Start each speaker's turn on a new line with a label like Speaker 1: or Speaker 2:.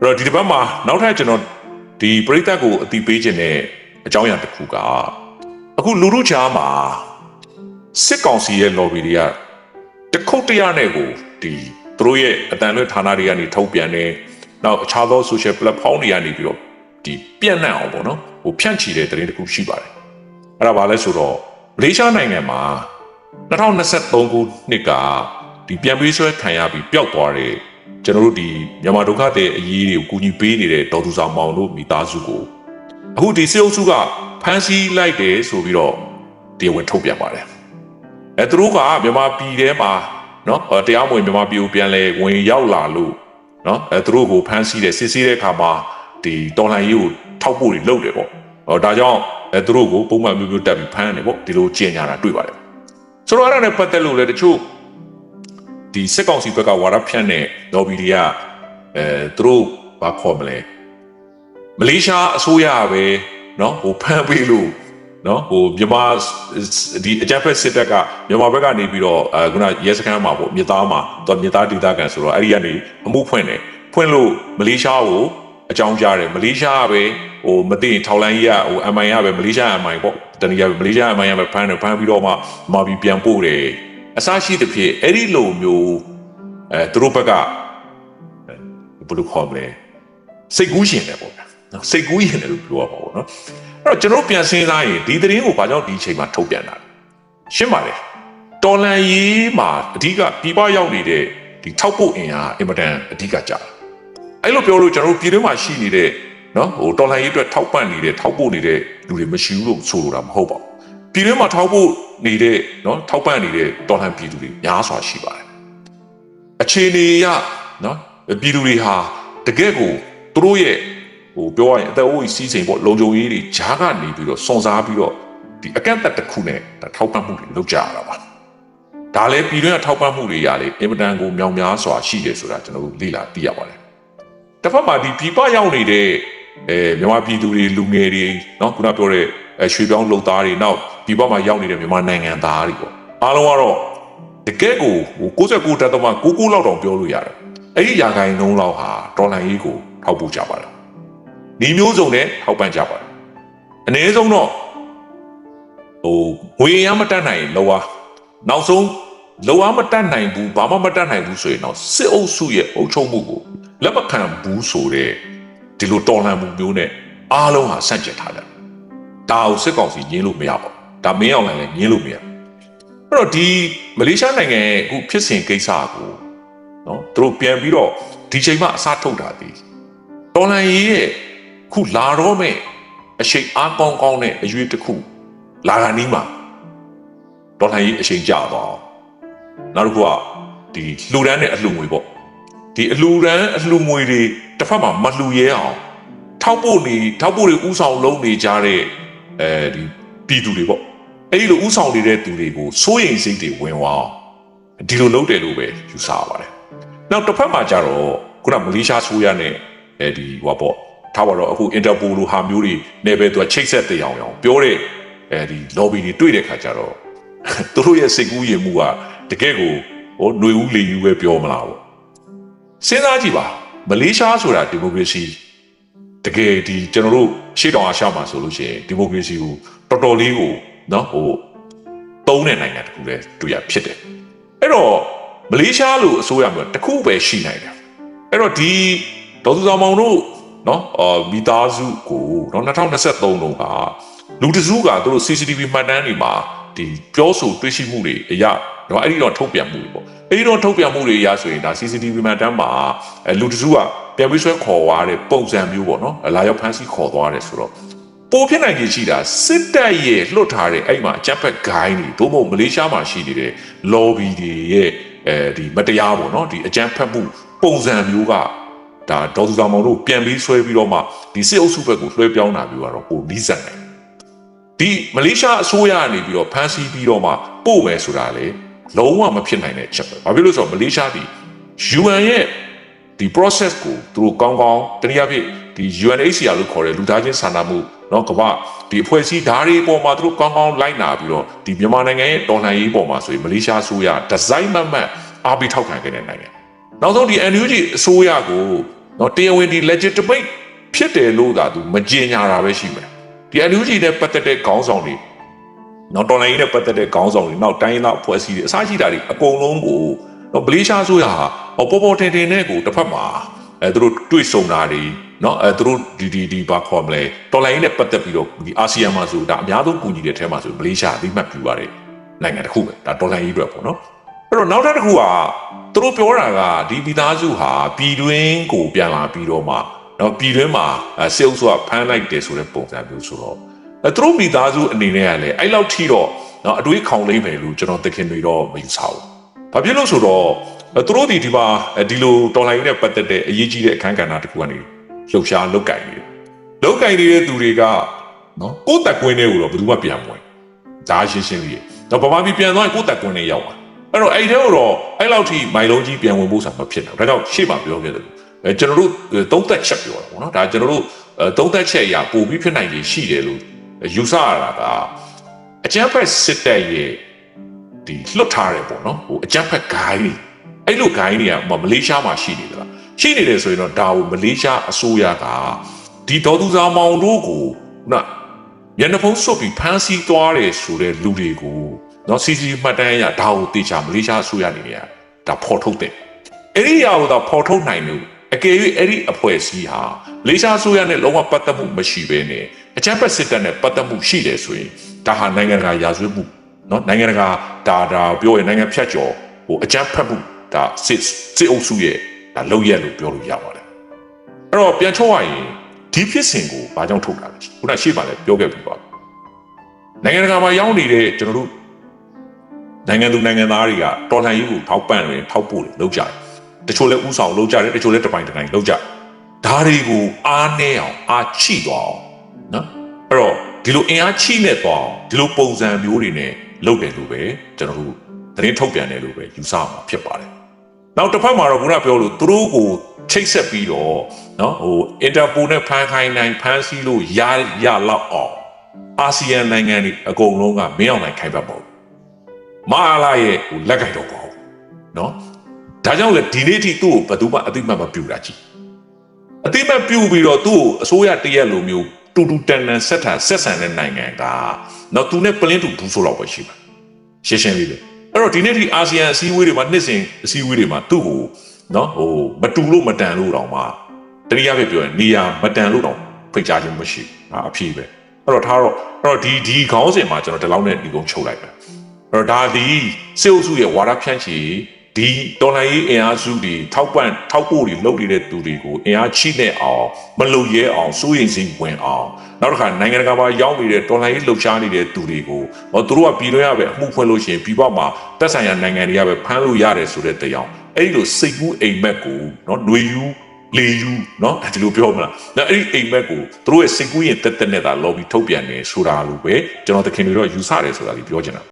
Speaker 1: အဲ့တော့ဒီတစ်ပတ်မှာနောက်ထပ်ကျွန်တော်ဒီပရိသတ်ကိုအတိပေးခြင်းတဲ့အကြောင်းအရာတစ်ခုကအခုလူလူချာမှာစစ်ကောင်စီရဲ့ lobby တွေကတခုတ်တရနဲ့ကိုဒီသူတို့ရဲ့အတန်လွဲဌာနတွေကနေထုတ်ပြန်နေနောက်အခြားသော social platform တွေကနေပြီးတော့ဒီပြန့်နှံ့အောင်ပေါ့နော်ဟိုဖြန့်ချီတဲ့သတင်းတစ်ခုရှိပါတယ်အဲ့ဒါဘာလဲဆိုတော့မလေးရှားနိုင်ငံမှာ2023ခုနှစ်ကဒီပြန်ပေးဆွဲခံရပြီးပျောက်သွားတဲ့ ကျွန်တော်တို့ဒီမြန်မာဒုက္ခသည်အရေးတွေကိုကူညီပေးနေတဲ့ဒေါ်သူဆောင်မောင်တို့မိသားစုကိုအခုဒီစေအုပ်စုကဖမ်းဆီးလိုက်တယ်ဆိုပြီးတော့တရားဝင်ထုတ်ပြန်ပါတယ်အဲသူတို့ကမြန်မာပြည်ထဲမှာနော်အဲတရားမဝင်မြန်မာပြည်ကိုပြန်လဲဝင်ရောက်လာလို့နော်အဲသူတို့ကိုဖမ်းဆီးတယ်စစ်ဆေးတဲ့အခါမှာဒီတော်လှန်ရေးကိုထောက်ဖို့တွေလုပ်တယ်ပေါ့ဟောဒါကြောင့်အဲသူတို့ကိုပုံမှန်မျိုးမျိုးတက်ပြီးဖမ်းတယ်ပေါ့ဒီလိုကြင်ညာတာတွေ့ပါတယ်ဆိုတော့အဲ့ဒါနဲ့ပတ်သက်လို့လည်းတချို့ ဒီစစ်ကောင်စီဘက်ကဝါရဖြန့်တဲ့ lobby တွေကအဲသူတို့ဘာခေါ်မလဲမလေးရှားအစိုးရပဲเนาะဟိုဖမ်းပေးလို့เนาะဟိုမြန်မာဒီအကြမ်းဖက်စစ်တပ်ကမြန်မာဘက်ကနေပြီးတော့အဲခုနရဲစခန်းမှာပေါ့မြေသားမှာတော့မြေသားဒေသခံဆိုတော့အဲ့ဒီကနေအမှုဖွင့်တယ်ဖွင့်လို့မလေးရှားကိုအကြောင်းကြားတယ်မလေးရှားကပဲဟိုမသိရင်ထောက်လိုင်းကြီးကဟို MI ကပဲမလေးရှား MI ပေါ့တနည်းအားဖြင့်မလေးရှား MI ကပဲဖမ်းတယ်ဖမ်းပြီးတော့မှမာပြီးပြန်ပို့တယ် အစရှိသဖြင့်အဲ့ဒီလိုမျိုးအဲသူတို့ဘက်ကဘယ်လိုခေါ်မလဲစိတ်ကူးရှင်တယ်ပေါ့ဗျာနော်စိတ်ကူးရင်တယ်လို့ပြောရပါဘောနော်အဲ့တော့ကျွန်တော်ပြန်စဉ်းစားရင်ဒီသတင်းကိုဘာကြောင့်ဒီအချိန်မှာထုတ်ပြန်တာလဲရှင်းပါတယ်တော်လန်ရေးမှာအဓိကပြပရောက်နေတဲ့ဒီထောက်ဖို့အင်အားအင်မတန်အဓိကကြတယ်အဲ့လိုပြောလို့ကျွန်တော်တို့ပြည်တွင်းမှာရှိနေတဲ့နော်ဟိုတော်လန်ရေးအတွက်ထောက်ပံ့နေတဲ့ထောက်ဖို့နေတဲ့လူတွေမရှိဘူးလို့ဆိုလိုတာမဟုတ်ပါဘူးပြည်တွင်းမှာထောက်ဖို့ နေတဲ့နော်ထောက်ပံ့နေတဲ့တော်လန်ပြည်သူတွေများစွာရှိပါတယ်အခြေအနေရနော်ပြည်သူတွေဟာတကယ့်ကိုသူတို့ရဲ့ဟိုပြောရရင်အသက်အိုးကြီးစီးစိမ်ပေါ့လုံခြုံရေးတွေဂျားကနေပြီးတော့စွန်စားပြီးတော့ဒီအကန့်အသတ်တစ်ခုနဲ့ဒါထောက်ပံ့မှုတွေလုပ်ကြရတာပါဒါလည်းပြည်တွင်းကထောက်ပံ့မှုတွေရလေအင်မတန်ကိုမြောင်များစွာရှိတယ်ဆိုတာကျွန်တော်တို့လေ့လာသိရပါတယ်တစ်ဖက်မှာဒီပြည်ပရောက်နေတဲ့အဲမြန်မာပြည်သူတွေလူငယ်တွေเนาะခုနပြောတဲ့အဲ ရွှေပြောင်းလုံသားတွေနောက်ပြည်ပမှာရောက်နေတဲ့မြန်မာနိုင်ငံသားတွေပေါ့အားလုံးကတော့တကယ့်ကိုဟို69တက်သမ99လောက်တောင်ပြောလို့ရတယ်အဲ့ဒီရာခိုင်နှုန်းလောက်ဟာဒေါ်လာရေးကိုထောက်ပို့ကြပါတယ်ဒီမျိုးစုံနဲ့ထောက်ပံ့ကြပါတယ်အနည်းဆုံးတော့ဟိုငွေရမတတ်နိုင်ရင်လောကနောက်ဆုံးလောကမတတ်နိုင်ဘူးဘာမှမတတ်နိုင်ဘူးဆိုရင်တော့စစ်အုပ်စုရဲ့အုပ်ချုပ်မှုကိုလက်မခံဘူးဆိုတဲ့ဒီလိုတော်လှန်မှုမျိုးနဲ့အားလုံးဟာဆန့်ကျင်ထားတယ် ဒါကိုစစ်ကောင်စီညင်းလို့မရပါဘူးဒါမင်းအောင်လည်းညင်းလို့မရဘူးအဲ့တော့ဒီမလေးရှားနိုင်ငံရဲ့အခုဖြစ်စဉ်ကိစ္စကိုနော်သူတို့ပြန်ပြီးတော့ဒီချိန်မှအစားထုတ်တာဒီတော်လန်ရေးရဲ့ခုလာတော့မဲ့အရှိန်အားကောင်းကောင်းနဲ့အရွေးတစ်ခုလာကနီးမှာတော်လန်ရေးအရှိန်ကျသွားအောင်နောက်တစ်ခုကဒီလှူဒန်းတဲ့အလှူငွေပေါ့ဒီအလှူဒန်းအလှူငွေတွေတစ်ဖက်မှာမလှူရဲအောင်ထောက်ပို့နေထောက်ပို့တွေဥဆောင်လုံးနေကြတဲ့ အဲဒီပြည်သူတွေပေါ့အဲ့ဒီလိုဥဆောင်နေတဲ့သူတွေကိုစိုးရိမ်စိတ်တွေဝင်သွားအောင်ဒီလိုလုပ်တယ်လို့ပဲယူဆရပါတယ်နောက်တစ်ဖက်မှာကျတော့ခုနမလေးရှားဆိုရနဲ့အဲဒီဟိုပေါ့ထားပါတော့အခုအင်တာပိုလိုဟာမျိုးတွေနဲ့ပဲသူကချိတ်ဆက်တဲ့အောင်အောင်ပြောတဲ့အဲဒီ lobby တွေတွေ့တဲ့ခါကျတော့သူတို့ရဲ့စိတ်ကူးရင်မှုကတကယ့်ကိုဟိုຫນွေဦးလေယူပဲပြောမလားပေါ့စဉ်းစားကြည့်ပါမလေးရှားဆိုတာဒီမိုကရေစီ တကယ်ဒီကျွန်တော်တို့ရှေ့တောင်အာရှမှာဆိုလို့ရှိရင်ဒီမိုကရေစီကိုတော်တော်လေးကိုနော်ဟိုတုံးတဲ့နိုင်ငံတခုလည်းတွေ့ရဖြစ်တယ်အဲ့တော့မလေးရှားလိုအစိုးရမျိုးတစ်ခုပဲရှိနိုင်တယ်အဲ့တော့ဒီဒေါ်သူဆောင်မောင်တို့နော်အာမိသားစုကိုနော်2023တုန်းကလူတစုကသူတို့ CCTV မှတ်တမ်းတွေမှာဒီပြောဆိုတွေ့ရှိမှုတွေအရာ တော့အဲ့ဒီတော့ထုတ်ပြန်မှုတွေပေါ့အဲ့ဒီတော့ထုတ်ပြန်မှုတွေအရာဆိုရင်ဒါ CCTV မှတ်တမ်းမှာအဲလူတစုကပြန်ပြီးဆွဲခေါ်သွားတဲ့ပုံစံမျိုးပေါ့နော်လာရောက်ဖမ်းဆီးခေါ်သွားတယ်ဆိုတော့ပိုဖြစ်နိုင်ကြီးရှိတာစစ်တပ်ရဲ့လွတ်ထားတဲ့အဲ့မှာအကြမ်းဖက်ဂိုင်းတွေသို့မဟုတ်မလေးရှားမှာရှိနေတဲ့ lobby တွေရဲ့အဲဒီမတရားပေါ့နော်ဒီအကြမ်းဖက်မှုပုံစံမျိုးကဒါဒေါ်သူဆောင်မောင်တို့ပြန်ပြီးဆွဲပြီးတော့မှဒီစစ်အုပ်စုဘက်ကိုလွှဲပြောင်းတာမျိုးကတော့ပိုနီးစပ်တယ်ဒီမလေးရှားအစိုးရကနေပြီးတော့ဖမ်းဆီးပြီးတော့မှပို့မယ်ဆိုတာလေ လုံးဝမဖြစ်နိုင်တဲ့ချက်ပဲ။ဘာဖြစ်လို့ဆိုတော့မလေးရှားဒီ UN ရဲ့ဒီ process ကိုသူတို့ကောင်းကောင်းတနည်းအားဖြင့်ဒီ UNHCR လို့ခေါ်တဲ့လူသားချင်းစာနာမှုเนาะကမ္ဘာဒီအဖွဲ့အစည်းဓာတ်တွေပေါ်မှာသူတို့ကောင်းကောင်းလိုက်နာပြီးတော့ဒီမြန်မာနိုင်ငံရဲ့တော်လှန်ရေးပေါ်မှာဆိုရင်မလေးရှားအစိုးရဒီဇိုင်းမတ်မတ်အားပေးထောက်ခံခဲ့တဲ့နိုင်ငံ။နောက်ဆုံးဒီ NUG အစိုးရကို နော်တရားဝင်ဒီ legitimate ဖြစ်တယ်လို့သာသူမကြေညာတာပဲရှိမယ်ဒီ NUG နဲ့ပတ်သက်တဲ့ခေါင်းဆောင်တွေ နော်တော်လိုင်းနဲ့ပတ်သက်တဲ့ခေါင်းဆောင်တွေနောက်တိုင်းသားအဖွဲ့အစည်းတွေအစားရှိတာတွေအကုန်လုံးကိုနော်ဗလေးရှားဆိုရဟာဟောပေါ်ပေါ်တင်တင်နဲ့ကိုတစ်ဖက်မှာအဲသူတို့တွေ့ဆုံတာတွေနော်အဲသူတို့ဒီဒီဒီဘာခေါ်မလဲတော်လိုင်းနဲ့ပတ်သက်ပြီးတော့ဒီအာဆီယံမှာဆိုဒါအများဆုံးကူညီတဲ့ထဲမှာဆိုဗလေးရှားအသိမှတ်ပြုပါတယ်နိုင်ငံတစ်ခုပဲဒါတော်လိုင်းကြီးအတွက်ပေါ့နော်အဲ့တော့နောက်တစ်ခုကသူတို့ပြောတာကဒီမိသားစုဟာပြည်တွင်းကိုပြန်လာပြီးတော့မှနော်ပြည်တွင်းမှာစေအုပ်စုကဖမ်းလိုက်တယ်ဆိုတဲ့ပုံစံမျိုးဆိုတော့အဲ သူတို့မိသားစုအနေနဲ့ကလည်းအဲ့လောက်ထိတော့နော်အတွေးခေါင်လိမ့်မယ်လို့ကျွန်တော်သိခင်တွေတော့မယူဆဘူး။ဘာဖြစ်လို့ဆိုတော့အဲသူတို့ဒီဒီမှာဒီလိုတော်လိုင်းနဲ့ပတ်သက်တဲ့အရေးကြီးတဲ့အခန်းကဏ္ဍတစ်ခုကနေလှုပ်ရှားလုတ်ကင်နေတယ်။လုတ်ကင်နေတဲ့သူတွေကနော်ကိုယ့်တက်ကွင်းတွေကိုတော့ဘယ်သူမှပြန်မဝင်။ဒါရှင်းရှင်းလေး။တော့ဗမာပြည်ပြန်သွားရင်ကိုယ့်တက်ကွင်းတွေရောက်သွား။အဲ့တော့အဲ့ထဲကိုတော့အဲ့လောက်ထိမိုင်လုံးကြီးပြန်ဝင်ဖို့ဆိုတာမဖြစ်တော့ဒါကြောင့်ရှေ့မှာပြောခဲ့တယ်အဲကျွန်တော်တို့သုံးသက်ချက်ပြောတာပေါ့နော်ဒါကျွန်တော်တို့သုံးသက်ချက်အရာပို့ပြီးဖြစ်နိုင်ရရှိတယ်လို့ ယူဆရတာကအကျန်းဖက်စစ်တပ်ရဲ့ဒီလွတ်ထားတယ်ပေါ့နော်ဟိုအကျန်းဖက်ဂိုင်းတွေအဲ့လိုဂိုင်းတွေကမလေးရှားမှာရှိနေသလားရှိနေတယ်ဆိုရင်တော့ဒါကိုမလေးရှားအစိုးရကဒီဒေါ်သူစာမောင်တို့ကိုခုနရန်နဖုံးစွတ်ပြီးဖမ်းဆီးသွားတယ်ဆိုတဲ့လူတွေကိုနော်စီစီမှတ်တမ်းအရဒါကိုတေချာမလေးရှားအစိုးရအနေနဲ့ဒါဖော်ထုတ်တယ်အဲ့ဒီအရာကိုတော့ဖော်ထုတ်နိုင်လို့အကယ်၍အဲ့ဒီအဖွဲ့အစည်းဟာမလေးရှားအစိုးရနဲ့လုံးဝပတ်သက်မှုမရှိဘဲနဲ့ အကြမ်းဖက်စစ်တပ်နဲ့ပတ်သက်မှုရှိတယ်ဆိုရင်ဒါဟာနိုင်ငံတကာရာဇဝတ်မှုနော်နိုင်ငံတကာဒါဒါပြောရင်နိုင်ငံဖြတ်ကျော်ဟိုအကြမ်းဖက်မှုဒါစစ်စစ်အုပ်စုရဲ့ဒါလောက်ရက်လို့ပြောလို့ရပါတယ်အဲ့တော့ပြန်ချုပ်ရရင်ဒီဖြစ်စဉ်ကိုဘာကြောင့်ထုတ်တာလဲခုနရှေ့မှာလည်းပြောခဲ့ပြီးပါနိုင်ငံတကာမှာရောက်နေတဲ့ကျွန်တော်တို့နိုင်ငံသူနိုင်ငံသားတွေကတော်လှန်ရေးကိုထောက်ပံ့တယ်ထောက်ပို့တယ်လုပ်ကြတယ်တချို့လည်းဥဆောင်လုပ်ကြတယ်တချို့လည်းတပိုင်တနိုင်လုပ်ကြဒါတွေကိုအားနည်းအောင်အားချိသွားအောင် နော်အဲ့တော့ဒီလိုအင်အားချိနဲ့သွားအောင်ဒီလိုပုံစံမျိုးတွေနဲ့လုပ်တယ်လို့ပဲကျွန်တော်တို့သတင်းထုတ်ပြန်တယ်လို့ပဲယူဆမှာဖြစ်ပါတယ်နောက်တစ်ဖက်မှာတော့ခုနပြောလို့သူတို့ကိုချိတ်ဆက်ပြီးတော့နော်ဟိုအင်တာပိုနဲ့ဖန်ခိုင်းနိုင်ဖန်ဆီးလို့ရရလောက်အောင်အာဆီယံနိုင်ငံတွေအကုန်လုံးကမင်းအောင်နိုင်ခိုင်းပတ်ပေါ့မအားလာရဲ့ဟိုလက်ကိုက်တော့ပေါ့နော်ဒါကြောင့်လေဒီနေ့ထိသူ့ကိုဘယ်သူမှအသိမှတ်မပြုတာကြီးအသိမှတ်ပြုပြီးတော့သူ့ကိုအစိုးရတရက်လိုမျိုး တူတူတန်တန်ဆက်ထန်ဆက်ဆံတဲ့နိုင်ငံကနော်သူနဲ့ပလင်းတူဘူးဆိုတော့ပဲရှိပါရှင်းရှင်းလေးလေအဲ့တော့ဒီနေ့ထိအာဆီယံအစည်းအဝေးတွေမှာနှစ်စဉ်အစည်းအဝေးတွေမှာသူ့ကိုနော်ဟိုမတူလို့မတန်လို့တောင်မှတတိယပဲပြောရင်နေရာမတန်လို့တောင်ဖိတ်ကြားခြင်းမရှိဘူးအဖြစ်ပဲအဲ့တော့ထားတော့အဲ့တော့ဒီဒီခေါင်းစဉ်မှာကျွန်တော်ဒီလောက်နဲ့ဒီကုန်းချုပ်လိုက်ပဲအဲ့တော့ဒါဒီစေအုပ်စုရဲ့ဝါဒဖြန့်ချီ ဒီတော်လိုင်းရေးအင်အားစုတွေထောက်ပံ့ထောက်ပို့တွေလုပ်နေတဲ့သူတွေကိုအင်အားချိနဲ့အောင်မလုံရဲအောင်စိုးရိမ်စိတ်ဝင်အောင်နောက်တစ်ခါနိုင်ငံတကာမှာရောက်နေတဲ့တော်လိုင်းရေးလှုပ်ရှားနေတဲ့သူတွေကိုဟောသူတို့ကပြည်တွင်းရပဲအမှုဖွင့်လို့ရှိရင်ပြည်ပမှာတက်ဆိုင်ရာနိုင်ငံတွေကပဲဖမ်းလို့ရတယ်ဆိုတဲ့တရားအဲ့ဒီလိုစိတ်ကူးအိမ်မက်ကိုနော်ຫນွေယူလေယူနော်ဒီလိုပြောမလား။ဒါအဲ့ဒီအိမ်မက်ကိုသူတို့ရဲ့စိတ်ကူးရင်တက်တက်နဲ့သာလော်ပြီးထုတ်ပြန်နေဆိုတာလို့ပဲကျွန်တော်တခင်တွေတော့ယူဆတယ်ဆိုတာကြီးပြောချင်တာ